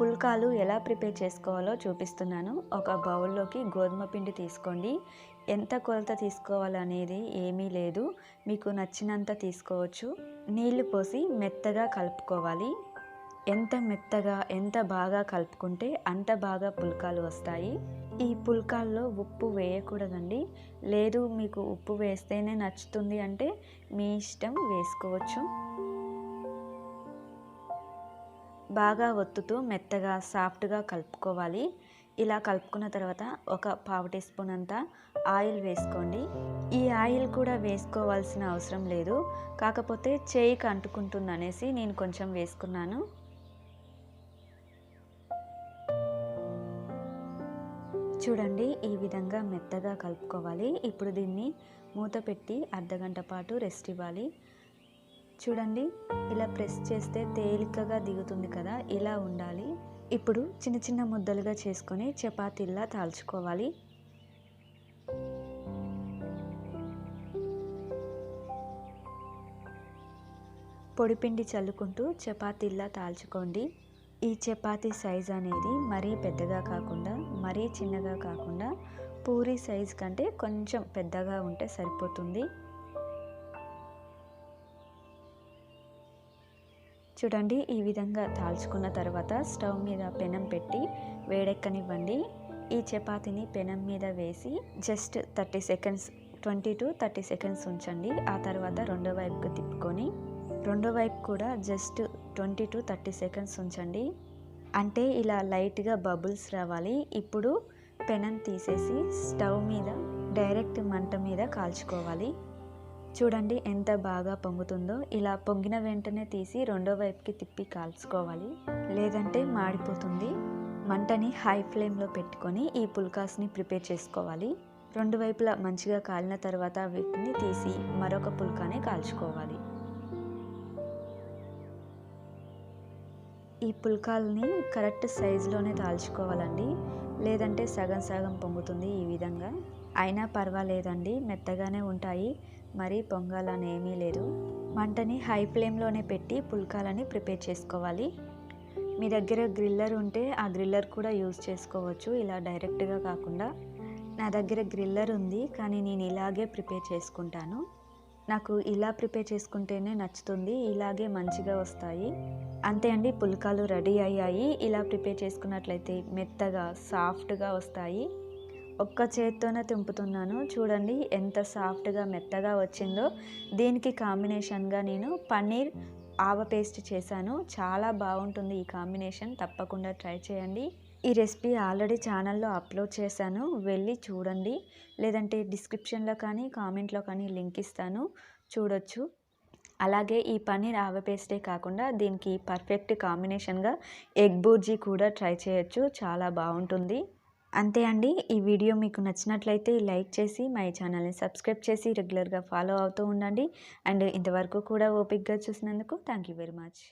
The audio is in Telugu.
పుల్కాలు ఎలా ప్రిపేర్ చేసుకోవాలో చూపిస్తున్నాను. ఒక బౌల్లోకి గోధుమ పిండి తీసుకోండి. ఎంత కొలత తీసుకోవాలనేది ఏమీ లేదు. మీకు నచ్చినంత తీసుకోవచ్చు. నీళ్ళు పోసి మెత్తగా కలుపుకోవాలి. ఎంత మెత్తగా ఎంత బాగా కలుపుకుంటే అంత బాగా పుల్కాలు వస్తాయి. ఈ పుల్కాల్లో ఉప్పు వేయకూడదండి. లేదు మీకు ఉప్పు వేస్తేనే నచ్చుతుంది అంటే మీ ఇష్టం వేసుకోవచ్చు. బాగా ఒత్తుతూ మెత్తగా సాఫ్ట్గా కలుపుకోవాలి. ఇలా కలుపుకున్న తర్వాత ఒక పావు టీ స్పూన్ అంతా ఆయిల్ వేసుకోండి. ఈ ఆయిల్ కూడా వేసుకోవాల్సిన అవసరం లేదు. కాకపోతే చేయికి అంటుకుంటుంది అనేసి నేను కొంచెం వేసుకున్నాను. చూడండి ఈ విధంగా మెత్తగా కలుపుకోవాలి. ఇప్పుడు దీన్ని మూత పెట్టి అర్ధగంట పాటు రెస్ట్ ఇవ్వాలి. చూడండి ఇలా ప్రెస్ చేస్తే తేలికగా దిగుతుంది కదా ఇలా ఉండాలి. ఇప్పుడు చిన్న చిన్న ముద్దలుగా చేసుకొని చపాతీల్లా తాల్చుకోవాలి. పొడిపిండి చల్లుకుంటూ చపాతీల్లా తాల్చుకోండి. ఈ చపాతీ సైజ్ అనేది మరీ పెద్దగా కాకుండా మరీ చిన్నగా కాకుండా పూరి సైజ్ కంటే కొంచెం పెద్దగా ఉంటే సరిపోతుంది. చూడండి ఈ విధంగా దాల్చుకున్న తర్వాత స్టవ్ మీద పెనం పెట్టి వేడెక్కనివ్వండి. ఈ చపాతీని పెనం మీద వేసి just thirty seconds twenty to thirty seconds ఉంచండి. ఆ తర్వాత రెండో వైపుకు తిప్పుకొని రెండో వైపు కూడా just twenty to thirty seconds ఉంచండి. అంటే ఇలా లైట్గా బబుల్స్ రావాలి. ఇప్పుడు పెనం తీసేసి స్టవ్ మీద డైరెక్ట్ మంట మీద కాల్చుకోవాలి. చూడండి ఎంత బాగా పొంగుతుందో. ఇలా పొంగిన వెంటనే తీసి రెండో వైపుకి తిప్పి కాల్చుకోవాలి. లేదంటే మాడిపోతుంది. మంటని హై ఫ్లేమ్లో పెట్టుకొని ఈ పుల్కాస్ని ప్రిపేర్ చేసుకోవాలి. రెండు వైపులా మంచిగా కాలిన తర్వాత వీటిని తీసి మరొక పుల్కాని కాల్చుకోవాలి. ఈ పుల్కాల్ని కరెక్ట్ సైజులోనే దాల్చుకోవాలండి లేదంటే సగం సగం పొంగుతుంది ఈ విధంగా. అయినా పర్వాలేదండి మెత్తగానే ఉంటాయి మరీ పొంగాలని ఏమీ లేదు. మంటని హై ఫ్లేమ్లోనే పెట్టి పుల్కాలని ప్రిపేర్ చేసుకోవాలి. మీ దగ్గర గ్రిల్లర్ ఉంటే ఆ గ్రిల్లర్ కూడా యూజ్ చేసుకోవచ్చు ఇలా డైరెక్ట్గా కాకుండా. నా దగ్గర గ్రిల్లర్ ఉంది కానీ నేను ఇలాగే ప్రిపేర్ చేసుకుంటాను. నాకు ఇలా ప్రిపేర్ చేసుకుంటేనే నచ్చుతుంది ఇలాగే మంచిగా వస్తాయి. అంతే అండి పుల్కాలు రెడీ అయ్యాయి. ఇలా ప్రిపేర్ చేసుకున్నట్లయితే మెత్తగా సాఫ్ట్గా వస్తాయి. ఒక్క చేత్తోనే తింపుతున్నాను. చూడండి ఎంత సాఫ్ట్గా మెత్తగా వచ్చిందో. దీనికి కాంబినేషన్గా నేను పన్నీర్ ఆవ పేస్ట్ చేశాను. చాలా బాగుంటుంది ఈ కాంబినేషన్. తప్పకుండా ట్రై చేయండి. ఈ రెసిపీ ఆల్రెడీ ఛానల్లో అప్లోడ్ చేశాను. వెళ్ళి చూడండి. లేదంటే డిస్క్రిప్షన్లో కానీ కామెంట్లో కానీ లింక్ ఇస్తాను. చూడొచ్చు. అలాగే ఈ పన్నీర్ ఆవ పేస్టే కాకుండా దీనికి పర్ఫెక్ట్ కాంబినేషన్గా ఎగ్ బూర్జీ కూడా ట్రై చేయొచ్చు. చాలా బాగుంటుంది. అంతే అండి. ఈ వీడియో మీకు నచ్చినట్లయితే లైక్ చేసి మై ఛానల్ని సబ్స్క్రైబ్ చేసి రెగ్యులర్గా ఫాలో అవుతూ ఉండండి. అండ్ ఇంతవరకు కూడా ఓపిక్గా చూసినందుకు థ్యాంక్ యూ వెరీ మచ్.